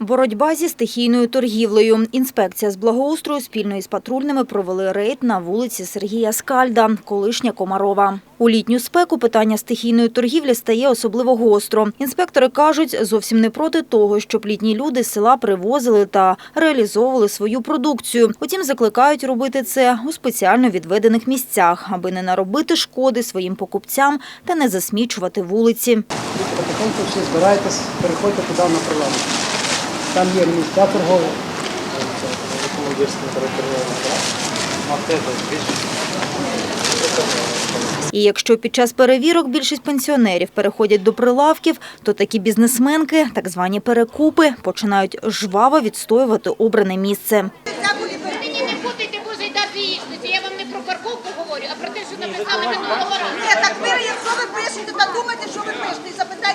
Боротьба зі стихійною торгівлею. Інспекція з благоустрою спільно із патрульними провели рейд на вулиці Сергія Скальда, колишня Комарова. У літню спеку питання стихійної торгівлі стає особливо гостро. Інспектори кажуть, зовсім не проти того, щоб літні люди з села привозили та реалізовували свою продукцію. Утім, закликають робити це у спеціально відведених місцях, аби не наробити шкоди своїм покупцям та не засмічувати вулиці. Потихеньку всі збирайтесь, переходьте туди на прилавок. Там є місця торгові. І якщо під час перевірок більшість пенсіонерів переходять до прилавків, то такі бізнесменки, так звані перекупи, починають жваво відстоювати обране місце. Мені не путайте боже й дати. Я вам не про парковку говорю, а про те, що написали минулого разу. Ні, так ви, якщо ви пишете, то думайте, що ви пишете. І запитайте,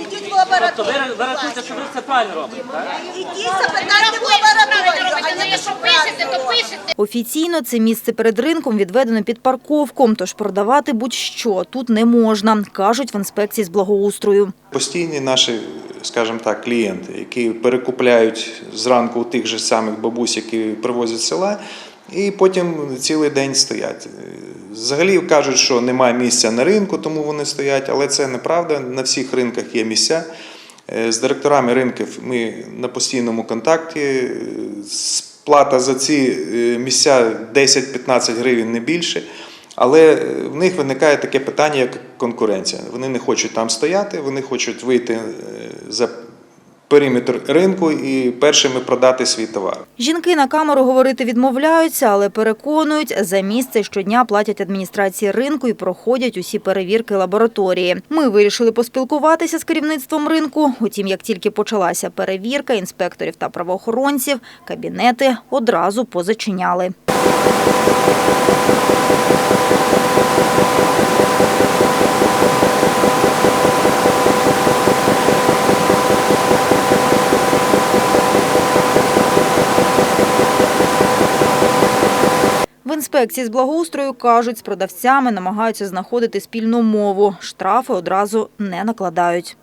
ідіть в Тобто ви, лабораторію. ви рахуєте, що ви все правильно робите, так? Ідіть, запитайте в що лабораторію, а не якщо пишете, то пишете. Офіційно це місце перед ринком відведено під парковку, тож продавати будь-що тут не можна, кажуть в інспекції з благоустрою. Постійні наші, скажімо так, клієнти, які перекупляють зранку у тих же самих бабусь, які привозять з села, і потім цілий день стоять. Взагалі кажуть, що немає місця на ринку, тому вони стоять, але це неправда. На всіх ринках є місця. Е, З директорами ринків ми на постійному контакті. Сплата за ці е, місця 10-15 гривень не більше. Але е, в них виникає таке питання, як конкуренція. Вони не хочуть там стояти, вони хочуть вийти за периметр ринку і першими продати свій товар. Жінки на камеру говорити відмовляються, але переконують, за місце щодня платять адміністрації ринку і проходять усі перевірки лабораторії. Ми вирішили поспілкуватися з керівництвом ринку. Утім, як тільки почалася перевірка інспекторів та правоохоронців, кабінети одразу позачиняли. Інспекції з благоустрою кажуть, з продавцями намагаються знаходити спільну мову. Штрафи одразу не накладають.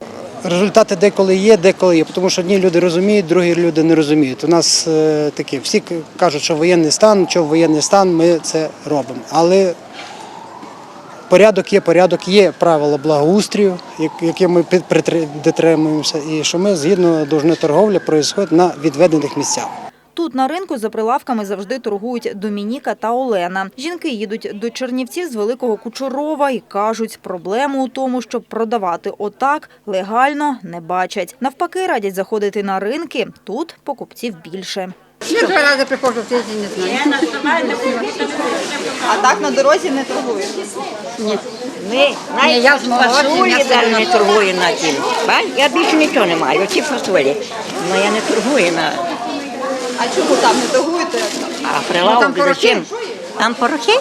Результати деколи є, деколи є, тому що одні люди розуміють, другі люди не розуміють. У нас е, такі, всі кажуть, що воєнний стан, що воєнний стан, ми це робимо. Але порядок є, порядок є правила благоустрію, як- які ми дотримуємося, і що ми згідно должної торговлі проїздить на відведених місцях. Тут на ринку за прилавками завжди торгують Домініка та Олена. Жінки їдуть до Чернівців з Великого Кучурова і кажуть, проблему у тому, щоб продавати отак легально не бачать. Навпаки, радять заходити на ринки. Тут покупців більше. Два рази приходжу в тиждень, не знаю. А так на дорозі не торгуєш? Ні. Ні, Ні, я з фасолі не торгую на тім. Я більше нічого не маю, оці фасолі. Ну я не торгую на А чому там не торгуєте? а Ну, прилавок там порохи. зачем? Там порохи?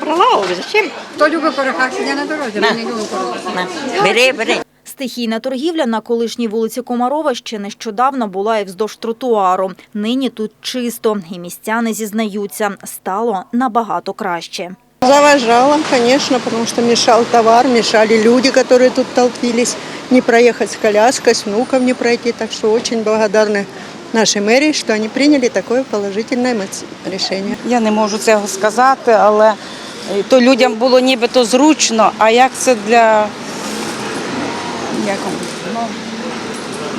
Прилавок зачем? Хто любить порохах, сидя на дорозі, ми не любимо порохах. Бери, бери. Стихійна торгівля на колишній вулиці Комарова ще нещодавно була і вздовж тротуару. Нині тут чисто, і містяни зізнаються, стало набагато краще. Завожала, конечно, потому что мешал товар, мешали люди, которые тут толпились. Не проехать с коляской, с внуком не пройти. Так что очень благодарны нашей мэрии, что они приняли такое положительное эмоци- решение. Я не можу цього сказати, але е, то людям було нібито зручно, а як це для як, ну,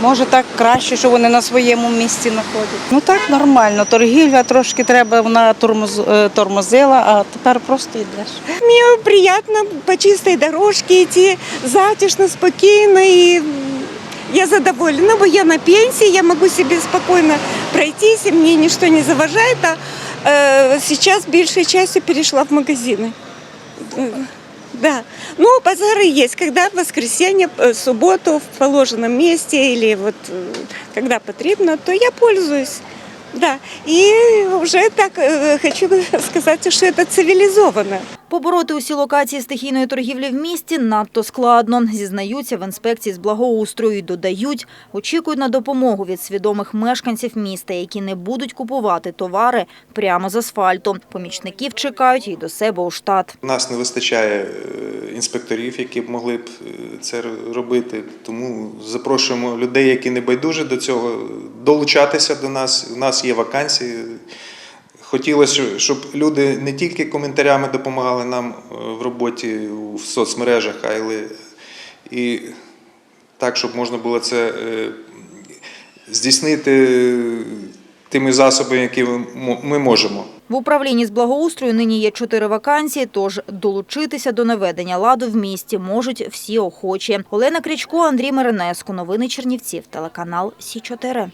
може так краще, що вони на своєму місці знаходять. Ну так нормально. Торгівля трошки треба, вона тормоз, е, тормозила, а тепер просто йдеш. Мне приятно по чистой дорожке идти, затишно, спокойно, и я задоволена, бо я на пенсии, я могу себе спокойно пройтись, и мне ничто не заважает, а э, сейчас большей частью перешла в магазины. Да. Ну, базары есть, когда в воскресенье, э, субботу в положенном месте или вот э, когда потребно, то я пользуюсь. Да, и уже так э, хочу сказать, что это цивилизованно. Побороти усі локації стихійної торгівлі в місті надто складно, зізнаються в інспекції з благоустрою. І Додають, очікують на допомогу від свідомих мешканців міста, які не будуть купувати товари прямо з асфальту. Помічників чекають і до себе у штат. У нас не вистачає е, інспекторів, які б могли б е, це робити. Тому запрошуємо людей, які не байдужі до цього, долучатися до нас. У нас є вакансії. Хотілося, щоб люди не тільки коментарями допомагали нам е, в роботі в соцмережах, а й і так, щоб можна було це е, здійснити тими засобами, які ми- можемо. В управлінні з благоустрою нині є чотири вакансії, тож долучитися до наведення ладу в місті можуть всі охочі. Олена Крічко, Андрій Миринеско. Новини Чернівців. Телеканал Сі 4